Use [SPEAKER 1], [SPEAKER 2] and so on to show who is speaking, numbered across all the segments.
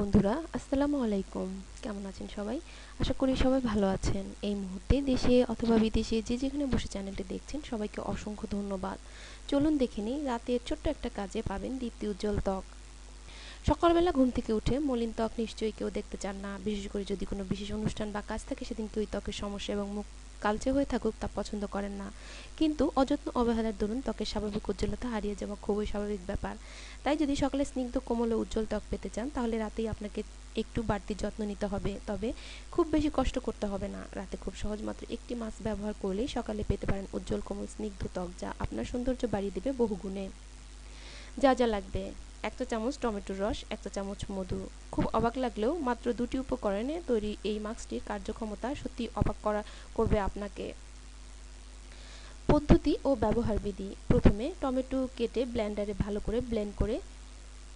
[SPEAKER 1] বন্ধুরা, আসসালামু আলাইকুম। কেমন আছেন সবাই? আশা করি সবাই ভালো আছেন। এই মুহূর্তে দেশে অথবা বিদেশে যে যেখানে বসে চ্যানেলটি দেখছেন, সবাইকে অসংখ্য ধন্যবাদ। চলুন দেখে নিই, রাতের ছোট্ট একটা কাজে পাবেন দীপ্তি উজ্জ্বল ত্বক। সকালবেলা ঘুম থেকে উঠে মলিন ত্বক নিশ্চয়ই কেউ দেখতে চান না। বিশেষ করে যদি কোনো বিশেষ অনুষ্ঠান বা কাজ থাকে, সেদিন কেউ ত্বকের সমস্যা এবং মুখ কালচে হয়ে থাকুক তা পছন্দ করেন না। কিন্তু অযত্ন অবহেলার দরুন ত্বকের স্বাভাবিক উজ্জ্বলতা হারিয়ে যাওয়া খুবই স্বাভাবিক ব্যাপার। তাই যদি সকালে স্নিগ্ধ, কোমল উজ্জ্বল ত্বক পেতে চান, তাহলে রাতেই আপনাকে একটু বাড়তি যত্ন নিতে হবে। তবে খুব বেশি কষ্ট করতে হবে না। রাতে খুব সহজ মাত্র একটি মাস্ক ব্যবহার করলেই সকালে পেতে পারেন উজ্জ্বল, কোমল, স্নিগ্ধ ত্বক, যা আপনার সৌন্দর্য বাড়িয়ে দেবে বহুগুণে। যা যা লাগবে। এক চা চামচ টমেটোর রস, এক চা চামচ মধু। খুব অবাক লাগলেও মাত্র দুটি উপকরণে তৈরি এই মাস্কটির কার্যক্ষমতা সত্যি অবাক করা করবে আপনাকে। পদ্ধতি ও ব্যবহার বিধি। প্রথমে টমেটো কেটে ব্লেন্ডারে ভালো করে ব্লেন্ড করে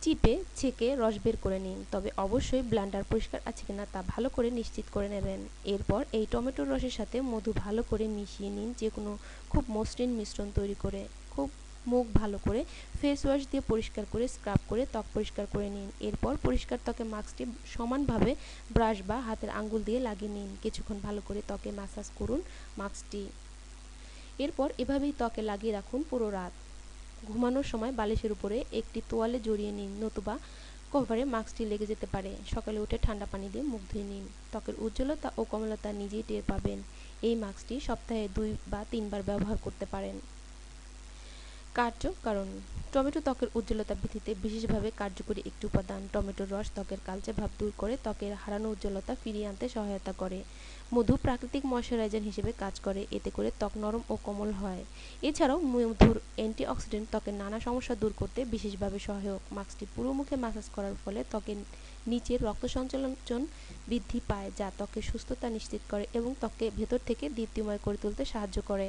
[SPEAKER 1] চিপে, ছেঁকে রস বের করে নিন। তবে অবশ্যই ব্লেন্ডার পরিষ্কার আছে কিনা তা ভালো করে নিশ্চিত করে নেবেন। এরপর এই টমেটোর রসের সাথে মধু ভালো করে মিশিয়ে নিন যে কোনো খুব মসৃণ মিশ্রণ তৈরি করে। খুব মুখ ভালো করে ফেস ওয়াশ দিয়ে পরিষ্কার করে স্ক্রাব করে ত্বক পরিষ্কার করে নিন। এরপর পরিষ্কার ত্বকে মাস্কটি সমানভাবে ব্রাশ বা হাতের আঙ্গুল দিয়ে লাগিয়ে নিন। কিছুক্ষণ ভালো করে ত্বকে ম্যাসাজ করুন মাস্কটি এরপর এভাবেই ত্বকে লাগিয়ে রাখুন পুরো রাত। ঘুমানোর সময় বালিশের উপরে একটি তোয়ালে জড়িয়ে নিন নতুবা কভারে মাস্কটি লেগে যেতে পারে। সকালে উঠে ঠান্ডা পানি দিয়ে মুখ ধুয়ে নিন। ত্বকের উজ্জ্বলতা ও কমলতা নিজেই টের পাবেন। এই মাস্কটি সপ্তাহে দুই বা তিনবার ব্যবহার করতে পারেন। কার্যকারণ টমেটো ত্বকের উজ্জ্বলতা বৃদ্ধিতে বিশেষভাবে কার্যকরী একটি উপাদান। টমেটোর রস ত্বকের কালচে ভাব দূর করে ত্বকের হারানো উজ্জ্বলতা ফিরিয়ে আনতে সহায়তা করে। মধু প্রাকৃতিক ময়শ্চারাইজার হিসেবে কাজ করে, এতে করে ত্বক নরম ও কোমল হয়। এছাড়াও মধুর অ্যান্টিঅক্সিডেন্ট ত্বকের নানা সমস্যা দূর করতে বিশেষভাবে সহায়ক। মাস্কটি পুরো মুখে ম্যাসাজ করার ফলে ত্বকের নিচের রক্ত সঞ্চালন বৃদ্ধি পায়, যা ত্বকের সুস্থতা নিশ্চিত করে এবং ত্বককে ভেতর থেকে দীপ্তিময় করে তুলতে সাহায্য করে।